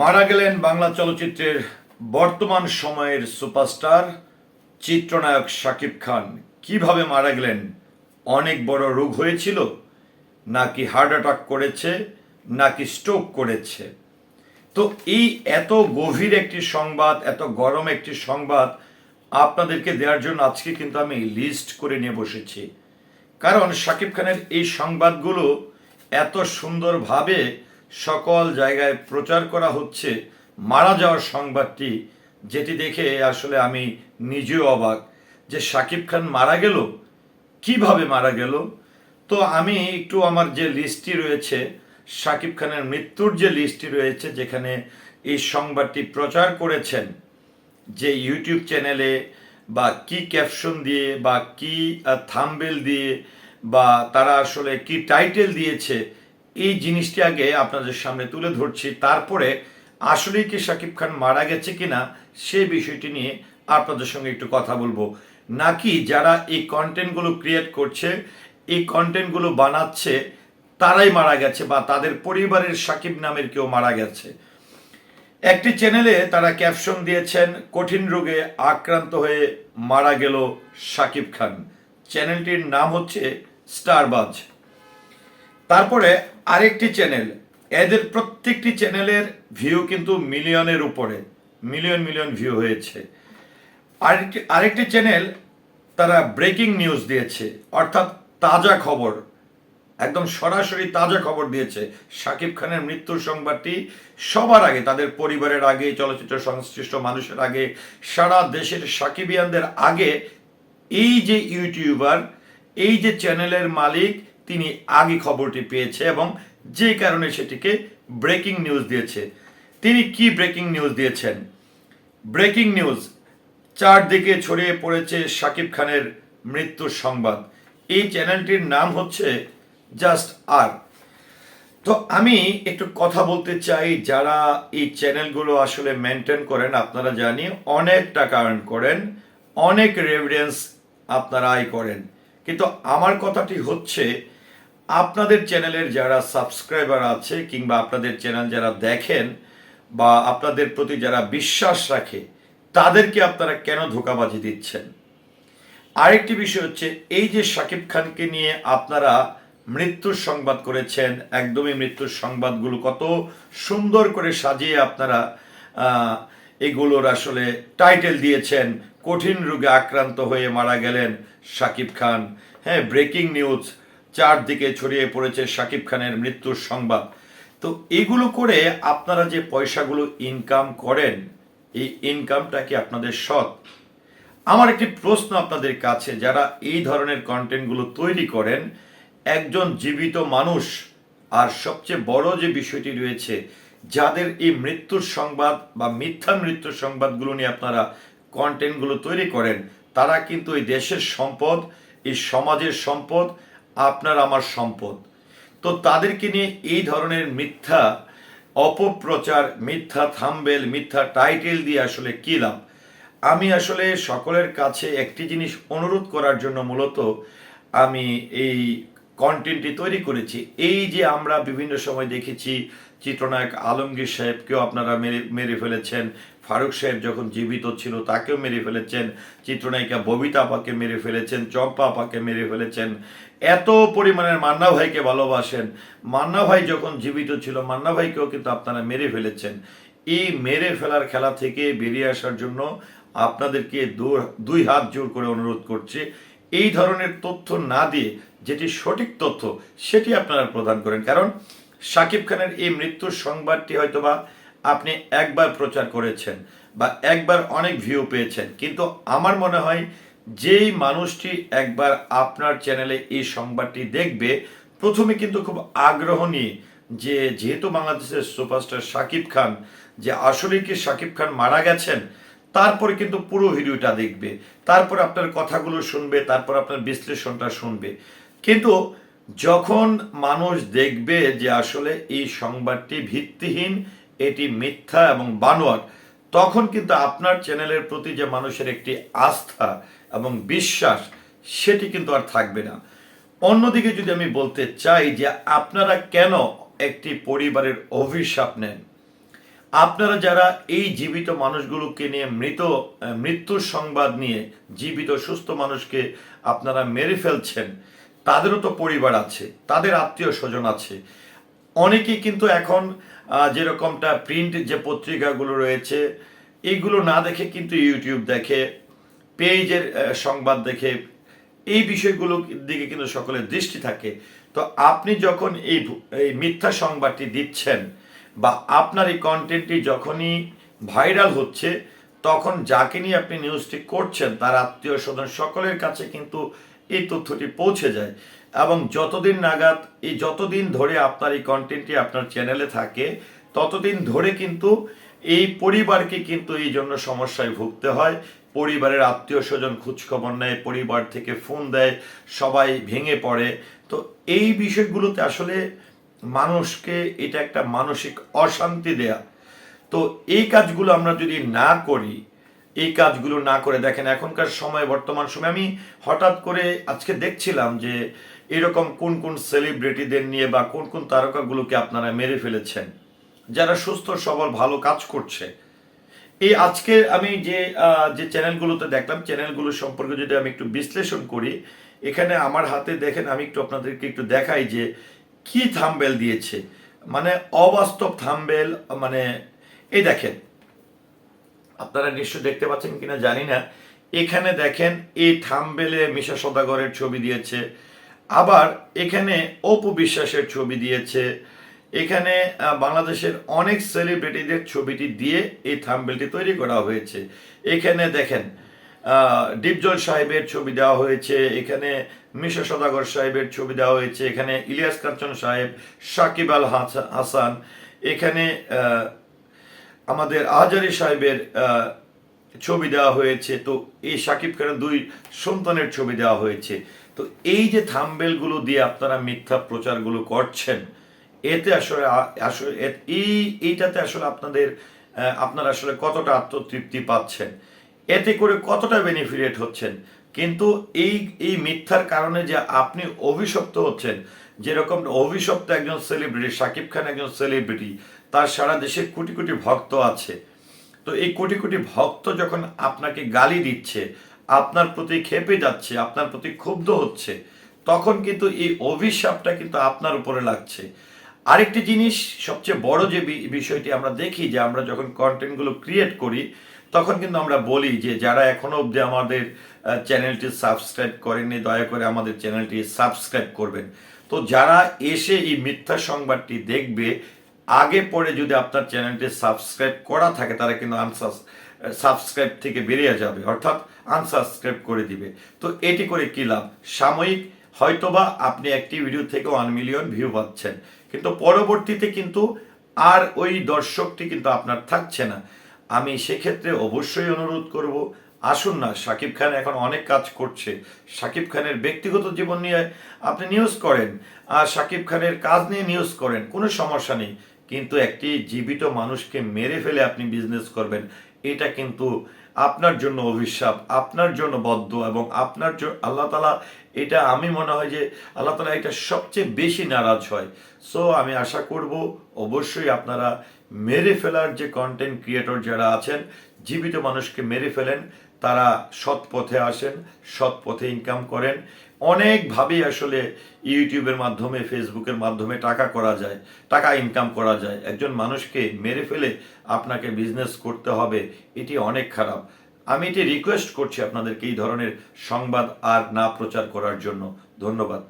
মারা গেলেন বাংলা চলচ্চিত্রের বর্তমান সময়ের সুপারস্টার, চিত্রনায়ক শাকিব খান। কীভাবে মারা গেলেন? অনেক বড় রোগ হয়েছিল? নাকি হার্ট অ্যাটাক করেছে? নাকি স্ট্রোক করেছে? তো এই এত গভীর একটি সংবাদ, এত গরম একটি সংবাদ আপনাদেরকে দেওয়ার জন্য আজকে কিন্তু আমি লিস্ট করে নিয়ে বসেছি। কারণ শাকিব খানের এই সংবাদগুলো এত সুন্দরভাবে সকল জায়গায় প্রচার করা হচ্ছে। মারা যাওয়ার সংবাদটি যেটি দেখে আসলে আমি নিজেও অবাক যে শাকিব খান মারা গেল? কীভাবে মারা গেল? তো আমি একটু আমার যে লিস্টটি রয়েছে শাকিব খানের মৃত্যুর যে লিস্টটি রয়েছে, যেখানে এই সংবাদটি প্রচার করেছেন, যে ইউটিউব চ্যানেলে বা কি ক্যাপশন দিয়ে বা কি থাম্বেল দিয়ে বা তারা আসলে কি টাইটেল দিয়েছে এই জিনিসটি আগে আপনাদের সামনে তুলে ধরছি। তারপরে আসলেই কি শাকিব খান মারা গেছে কিনা সেই বিষয়টি নিয়ে আপনাদের সঙ্গে একটু কথা বলব। নাকি যারা এই কন্টেন্টগুলো ক্রিয়েট করছে, এই কন্টেন্টগুলো বানাচ্ছে, তারাই মারা গেছে বা তাদের পরিবারের সাকিব নামের কেউ মারা গেছে? একটি চ্যানেলে তারা ক্যাপশন দিয়েছেন, কঠিন রোগে আক্রান্ত হয়ে মারা গেল শাকিব খান। চ্যানেলটির নাম হচ্ছে স্টারবাজ। তারপরে আরেকটি চ্যানেল এদের প্রত্যেকটি চ্যানেলের ভিউ কিন্তু মিলিয়নের উপরে মিলিয়ন মিলিয়ন ভিউ হয়েছে। আরেকটি আরেকটি চ্যানেল তারা ব্রেকিং নিউজ দিয়েছে, অর্থাৎ তাজা খবর, একদম সরাসরি তাজা খবর দিয়েছে। শাকিব খানের মৃত্যুর সংবাদটি সবার আগে, তাদের পরিবারের আগে, চলচ্চিত্র সংশ্লিষ্ট মানুষের আগে, সারা দেশের সাকিবিয়ানদের আগে, এই যে ইউটিউবার, এই যে চ্যানেলের মালিক তিনি আগে খবরটি পেয়েছে এবং যে কারণে সেটিকে ব্রেকিং নিউজ দিয়েছে। তিনি কি ব্রেকিং নিউজ দিয়েছেন? ব্রেকিং নিউজ, চারদিকে ছড়িয়ে পড়েছে শাকিব খানের মৃত্যুর সংবাদ। এই চ্যানেলটির নাম হচ্ছে জাস্ট আর। তো আমি একটু কথা বলতে চাই, যারা এই চ্যানেলগুলো আসলে মেনটেন করেন, আপনারা জানি অনেক টাকা আর্ন করেন, অনেক রেভিডেন্স আপনারা আয় করেন। কিন্তু আমার কথাটি হচ্ছে আপনাদের চ্যানেলের যারা সাবস্ক্রাইবার আছে কিংবা আপনাদের চ্যানেল যারা দেখেন বা আপনাদের প্রতি যারা বিশ্বাস রাখে, তাদেরকে আপনারা কেন ধোকাবাজি দিচ্ছেন? আরেকটি বিষয় হচ্ছে, এই যে শাকিব খানকে নিয়ে আপনারা মৃত্যুর সংবাদ করেছেন, একদমই মৃত্যুর সংবাদগুলো কত সুন্দর করে সাজিয়ে আপনারা এগুলোর আসলে টাইটেল দিয়েছেন, কঠিন রোগে আক্রান্ত হয়ে মারা গেলেন শাকিব খান। হ্যাঁ ব্রেকিং নিউজ চারদিকে ছড়িয়ে পড়েছে শাকিব খানের মৃত্যুর সংবাদ। তো এগুলো করে আপনারা যে পয়সাগুলো ইনকাম করেন, এই ইনকামটা কি আপনাদের সৎ? আমার একটি প্রশ্ন আপনাদের কাছে, যারা এই ধরনের কন্টেন্টগুলো তৈরি করেন, একজন জীবিত মানুষ, আর সবচেয়ে বড় যে বিষয়টি রয়েছে, যাদের এই মৃত্যুর সংবাদ বা মিথ্যা মৃত্যুর সংবাদগুলো নিয়ে আপনারা কন্টেন্টগুলো তৈরি করেন, তারা কিন্তু এই দেশের সম্পদ, এই সমাজের সম্পদ আপনার আমার সম্পদ। তো তাদেরকে নিয়ে এই ধরনের মিথ্যা, অপপ্রচার, মিথ্যা থাম্বেল, মিথ্যা টাইটেল দিয়ে আসলে কী লাভ? আমি আসলে সকলের কাছে একটি জিনিস অনুরোধ করার জন্য মূলত আমি এই কন্টেন্টটি তৈরি করেছি। এই যে আমরা বিভিন্ন সময় দেখেছি চিত্রনায়ক আলমগীর সাহেবকেও আপনারা মেরে মেরে ফেলেছেন। ফারুক সাহেব যখন জীবিত ছিল তাকেও মেরে ফেলেছেন। চিত্রনায়িকা ববিতা আপাকে মেরে ফেলেছেন, চম্পা আপাকে মেরে ফেলেছেন। এত পরিমাণের মান্না ভাইকে ভালোবাসেন। মান্না ভাই যখন জীবিত ছিল, মান্না ভাইকেও কিন্তু আপনারা মেরে ফেলেছেন। এই মেরে ফেলার খেলা থেকে বেরিয়ে আসার জন্য আপনাদেরকে দুই হাত জোর করে অনুরোধ করছি। এই ধরনের তথ্য না দিয়ে যেটি সঠিক তথ্য, সেটি আপনারা প্রদান করেন। কারণ শাকিব খানের এই মৃত্যুর সংবাদটি হয়তোবা আপনি একবার প্রচার করেছেন বা একবার অনেক ভিউ পেয়েছেন। কিন্তু আমার মনে হয় যেই মানুষটি একবার আপনার চ্যানেলে এই সংবাদটি দেখবে, প্রথমে কিন্তু খুব আগ্রহ নিয়ে যে যেহেতু বাংলাদেশের সুপারস্টার শাকিব খান, যে আসলে কি শাকিব খান মারা গেছেন তারপরে কিন্তু পুরো ভিডিওটা দেখবে। তারপর আপনার কথাগুলো শুনবে, তারপর আপনার বিশ্লেষণটা শুনবে। কিন্তু যখন মানুষ দেখবে যে আসলে এই সংবাদটি ভিত্তিহীন, এটি মিথ্যা এবং বানোয়ার তখন কিন্তু আপনার চ্যানেলের প্রতি যে মানুষের একটি আস্থা এবং বিশ্বাস, সেটি কিন্তু আর থাকবে না। অন্যদিকে যদি আমি বলতে চাই যে আপনারা কেন একটি পরিবারের অভিশাপ নেন? আপনারা যারা এই জীবিত মানুষগুলোকে নিয়ে মৃত মৃত্যুর সংবাদ নিয়ে জীবিত, সুস্থ মানুষকে আপনারা মেরে ফেলছেন, তাদেরও তো পরিবার আছে, তাদের আত্মীয় স্বজন আছে। অনেকেই কিন্তু এখন যেরকমটা প্রিন্ট যে পত্রিকাগুলো রয়েছে এইগুলো না দেখে কিন্তু ইউটিউব দেখে, পেজের সংবাদ দেখে, এই বিষয়গুলোর দিকে কিন্তু সকলের দৃষ্টি থাকে। তো আপনি যখন এই মিথ্যা সংবাদটি দিচ্ছেন বা আপনার এই কন্টেন্টটি যখনই ভাইরাল হচ্ছে, তখন যাকে নিয়ে আপনি নিউজটি করছেন, তার আত্মীয় স্বজন সকলের কাছে কিন্তু এই তথ্যটি পৌঁছে যায়। এবং যতদিন নাগাদ, এই যতদিন ধরে আপনার এই কন্টেন্টটি আপনার চ্যানেলে থাকে, ততদিন ধরে কিন্তু এই পরিবারকে কিন্তু এই জন্য সমস্যায় ভুগতে হয়। পরিবারের আত্মীয় স্বজন খোঁজখবর নেয়, পরিবার থেকে ফোন দেয়, সবাই ভেঙে পড়ে। তো এই বিষয়গুলোতে আসলে মানুষকে এটা একটা মানসিক অশান্তি দেয়া। তো এই কাজগুলো আমরা যদি না করি, এই কাজগুলো না করে দেখেন এখনকার সময়, বর্তমান সময়, আমি হঠাৎ করে আজকে দেখছিলাম যে এরকম কোন কোন সেলিব্রিটিদের নিয়ে বা কোন কোন তারকাগুলোকে আপনারা মেরে ফেলেছেন, যারা সুস্থ, সবল, ভালো কাজ করছে। এই আজকে আমি যে যে চ্যানেলগুলোতে দেখলাম, চ্যানেলগুলো সম্পর্কে যদি আমি একটু বিশ্লেষণ করি, এখানে আমার হাতে দেখেন, আমি একটু আপনাদেরকে একটু দেখাই যে কি থাম্বেল দিয়েছে? মানে অবাস্তব থাম্বেল মানে এই দেখেন। আপনারা নিশ্চয় দেখতে পাচ্ছেন কিনা জানি না। এখানে দেখেন, এই থাম্বেলে মিশা সদাগরের ছবি দিয়েছে। আবার এখানে অপু বিশ্বাসের ছবি দিয়েছে। এখানে বাংলাদেশের অনেক সেলিব্রিটিদের ছবিটি দিয়ে এই থাম্বেলটি তৈরি করা হয়েছে। এখানে দেখেন ডিপজল সাহেবের ছবি দেওয়া হয়েছে, এখানে মিশা সদাগর সাহেবের ছবি দেওয়া হয়েছে, এখানে ইলিয়াস কাঞ্চন সাহেব, সাকিব আল হাসান, এখানে আমাদের আজারি সাহেবের ছবি দেওয়া হয়েছে। তো এই সাকিব খানের দুই সন্তানের ছবি দেওয়া হয়েছে। তো এই যে থাম্বেলগুলো দিয়ে আপনারা মিথ্যা প্রচারগুলো করছেন, এতে আসলে আসলে এই, এইটাতে আসলে আপনাদের আপনারা আসলে কতটা আত্মতৃপ্তি পাচ্ছেন? এতে করে কতটা বেনিফিট হচ্ছেন? কিন্তু এই এই মিথ্যার কারণে যে আপনি অভিশপ্ত হচ্ছেন, যেরকম অভিশপ্ত একজন সেলিব্রিটি সাকিব খান একজন সেলিব্রিটি তার সারা দেশে কোটি কোটি ভক্ত আছে। তো এই কোটি কোটি ভক্ত যখন আপনাকে গালি দিচ্ছে, আপনার প্রতি খেপে যাচ্ছে, আপনার প্রতি ক্ষুব্ধ হচ্ছে, তখন কিন্তু এই অভিশাপটা কিন্তু আপনার উপরে লাগছে। আরেকটি জিনিস, সবচেয়ে বড় যে বিষয়টি আমরা দেখি যে আমরা যখন কন্টেন্টগুলো ক্রিয়েট করি তখন কিন্তু আমরা বলি যে যারা এখনও অবধি আমাদের চ্যানেলটি সাবস্ক্রাইব করেননি, দয়া করে আমাদের চ্যানেলটি সাবস্ক্রাইব করবেন। তো যারা এসে এই মিথ্যা সংবাদটি দেখবে, আগে পরে যদি আপনার চ্যানেলটি সাবস্ক্রাইব করা থাকে, তারা কিন্তু আনসাস সাবস্ক্রাইব থেকে বেরিয়ে যাবে, অর্থাৎ আনসাবস্ক্রাইব করে দিবে। তো এটি করে কি লাভ? সাময়িক হয়তোবা আপনি একটি ভিডিও থেকে ওয়ান মিলিয়ন ভিউ পাচ্ছেন, কিন্তু পরবর্তীতে কিন্তু আর ওই দর্শকটি কিন্তু আপনার থাকছে না। আমি সেক্ষেত্রে অবশ্যই অনুরোধ করব, আসুন না সাকিব খান এখন অনেক কাজ করছে। সাকিব খানের ব্যক্তিগত জীবন নিয়ে আপনি নিউজ করেন, আর সাকিব খানের কাজ নিয়ে নিউজ করেন, কোনো সমস্যা নেই। কিন্তু একটি জীবিত মানুষকে মেরে ফেলে আপনি বিজনেস করবেন, এটা কিন্তু আপনার জন্য অভিশাপ, আপনার জন্য বদ্ধ এবং আপনার আল্লাহ তালা এটা আমি মনে হয় যে আল্লাহ তালা এটা সবচেয়ে বেশি নারাজ হয়। সো আমি আশা করব অবশ্যই আপনারা মেরে ফেলার যে কন্টেন্ট ক্রিয়েটর যারা আছেন, জীবিত মানুষকে মেরে ফেলেন তারা সৎ পথে আসেন সৎ পথে ইনকাম করেন। অনেকভাবেই আসলে ইউটিউবের মাধ্যমে, ফেসবুকের মাধ্যমে টাকা করা যায়, টাকা ইনকাম করা যায়। একজন মানুষকে মেরে ফেলে আপনাকে বিজনেস করতে হবে, এটি অনেক খারাপ। আমি এটি রিকোয়েস্ট করছি আপনাদেরকে এই ধরনের সংবাদ আর না প্রচার করার জন্য। ধন্যবাদ।